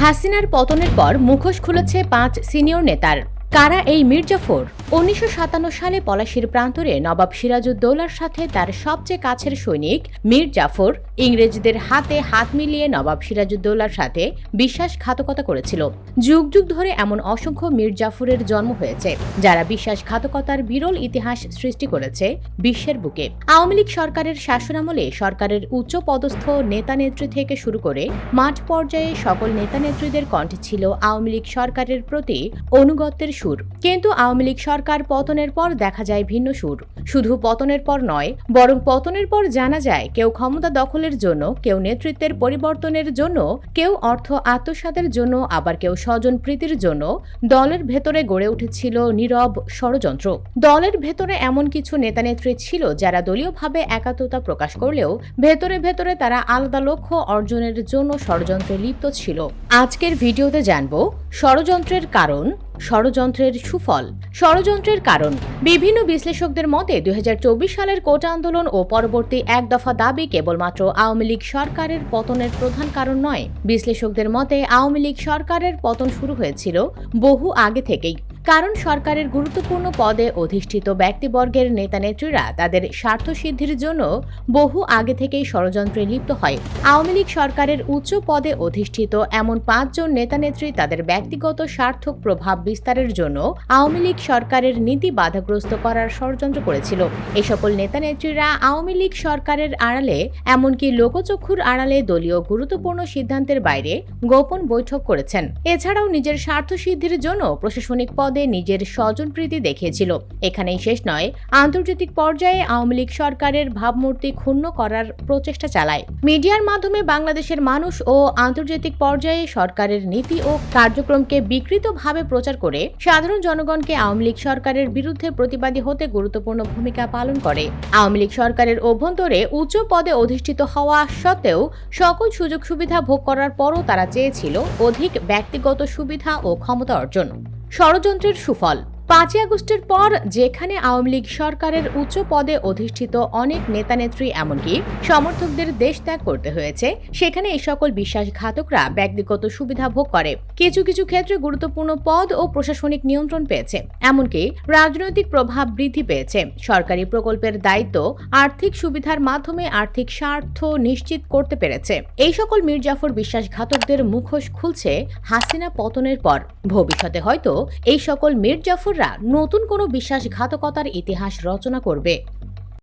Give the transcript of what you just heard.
হাসিনার পতনের পর মুখোশ খুলেছে পাঁচ সিনিয়র নেতার। কারা এই মির্জাফর উনিশশো সাতান্ন সালে পলাশির প্রান্তরে নবাব সিরাজউদ্দৌলার সাথে তার সবচেয়ে কাছের সৈনিক মীর জাফর ইংরেজদের হাতে হাত মিলিয়ে নবাব সিরাজউদ্দৌলার সাথে বিশ্বাসঘাতকতা করেছিল। যুগ যুগ ধরে এমন অসংখ্য মীর জাফরের জন্ম হয়েছে, যারা বিশ্বাসঘাতকতার বিরল ইতিহাস সৃষ্টি করেছে বিশ্বের বুকে। আওয়ামী লীগ সরকারের শাসনামলে সরকারের উচ্চ পদস্থ নেতা নেত্রী থেকে শুরু করে মাঠ পর্যায়ে সকল নেতা নেত্রীদের কণ্ঠে ছিল আওয়ামী লীগ সরকারের প্রতি অনুগত্যের সুর। কিন্তু আওয়ামী লীগ সরকার পতনের পর দেখা যায় ভিন্ন সুর। শুধু পতনের পর নয়, বরং পতনের পর জানা যায় কেউ ক্ষমতা দখলের জন্য, কেউ নেতৃত্বের পরিবর্তনের জন্য, কেউ অর্থ আত্মসাতের জন্য, আবার কেউ স্বজন প্রীতির জন্য দলের ভেতরে গড়ে উঠেছিল নীরব ষড়যন্ত্র। দলের ভেতরে এমন কিছু নেতানেত্রী ছিল যারা দলীয়ভাবে একাত্মতা প্রকাশ করলেও ভেতরে ভেতরে তারা আলাদা লক্ষ্য অর্জনের জন্য ষড়যন্ত্রে লিপ্ত ছিল। আজকের ভিডিওতে জানব, ষড়যন্ত্রের কারণ ষড়যন্ত্রের সুফল। ষড়যন্ত্রের কারণ, বিভিন্ন বিশ্লেষকদের মতে দুই হাজার চব্বিশ সালের কোটা আন্দোলন ও পরবর্তী এক দফা দাবি কেবলমাত্র আওয়ামী লীগ সরকারের পতনের প্রধান কারণ নয়। বিশ্লেষকদের মতে আওয়ামী লীগ সরকারের পতন শুরু হয়েছিল বহু আগে থেকেই। কারণ সরকারের গুরুত্বপূর্ণ পদে অধিষ্ঠিত ব্যক্তিবর্গের নেতানেত্রীরা তাদের স্বার্থ সিদ্ধির জন্য বহু আগে থেকেই ষড়যন্ত্রে লিপ্ত হয়। আওয়ামী লীগ সরকারের উচ্চ পদে অধিষ্ঠিত এমন পাঁচজন নেতানেত্রী তাদের ব্যক্তিগত স্বার্থক প্রভাব বিস্তারের জন্য আওয়ামী লীগ সরকারের নীতি বাধাগ্রস্ত করার ষড়যন্ত্র করেছিল। এ সকল নেতানেত্রীরা আওয়ামী লীগ সরকারের আড়ালে, এমনকি লোকচক্ষুর আড়ালে দলীয় গুরুত্বপূর্ণ সিদ্ধান্তের বাইরে গোপন বৈঠক করেছেন। এছাড়াও নিজের স্বার্থ সিদ্ধির জন্য প্রশাসনিক পদে নিজের স্বজনপ্রীতি দেখিয়েছিল এখানেই শেষ নয়, আন্তর্জাতিক পর্যায়ে আওয়ামী লীগ সরকারের ভাবমূর্তি ক্ষুণ্ণ করার প্রচেষ্টা চালায়। মিডিয়ার মাধ্যমে বাংলাদেশের মানুষ ও আন্তর্জাতিক পর্যায়ে সরকারের নীতি ও কার্যক্রমকে বিকৃতভাবে প্রচার করে সাধারণ জনগণকে আওয়ামী লীগ সরকারের বিরুদ্ধে প্রতিবাদী হতে গুরুত্বপূর্ণ ভূমিকা পালন করে। আওয়ামী লীগ সরকারের অভ্যন্তরে উচ্চ পদে অধিষ্ঠিত হওয়া সত্ত্বেও সকল সুযোগ সুবিধা ভোগ করার পরও তারা চেয়েছিল অধিক ব্যক্তিগত সুবিধা ও ক্ষমতা অর্জন। ষড়যন্ত্রের সুফল। পাঁচই আগস্টের পর যেখানে আওয়ামী লীগ সরকারের উচ্চ পদে অধিষ্ঠিত অনেক নেতানেত্রী এমনকি সমর্থকদের দেশ ত্যাগ করতে হয়েছে, সেখানে এই সকল বিশ্বাসঘাতকরা ব্যক্তিগত সুবিধা ভোগ করে। কিছু কিছু ক্ষেত্রে গুরুত্বপূর্ণ পদ ও প্রশাসনিক নিয়ন্ত্রণ পেয়েছে, এমনকি রাজনৈতিক প্রভাব বৃদ্ধি পেয়েছে। সরকারি প্রকল্পের দায়িত্ব আর্থিক সুবিধার মাধ্যমে আর্থিক স্বার্থ নিশ্চিত করতে পেরেছে। এই সকল মির্জাফর বিশ্বাসঘাতকদের মুখোশ খুলছে হাসিনা পতনের পর। ভবিষ্যতে হয়তো এই সকল মির্জাফররা নতুন কোনো বিশ্বাসঘাতকতার ইতিহাস রচনা করবে।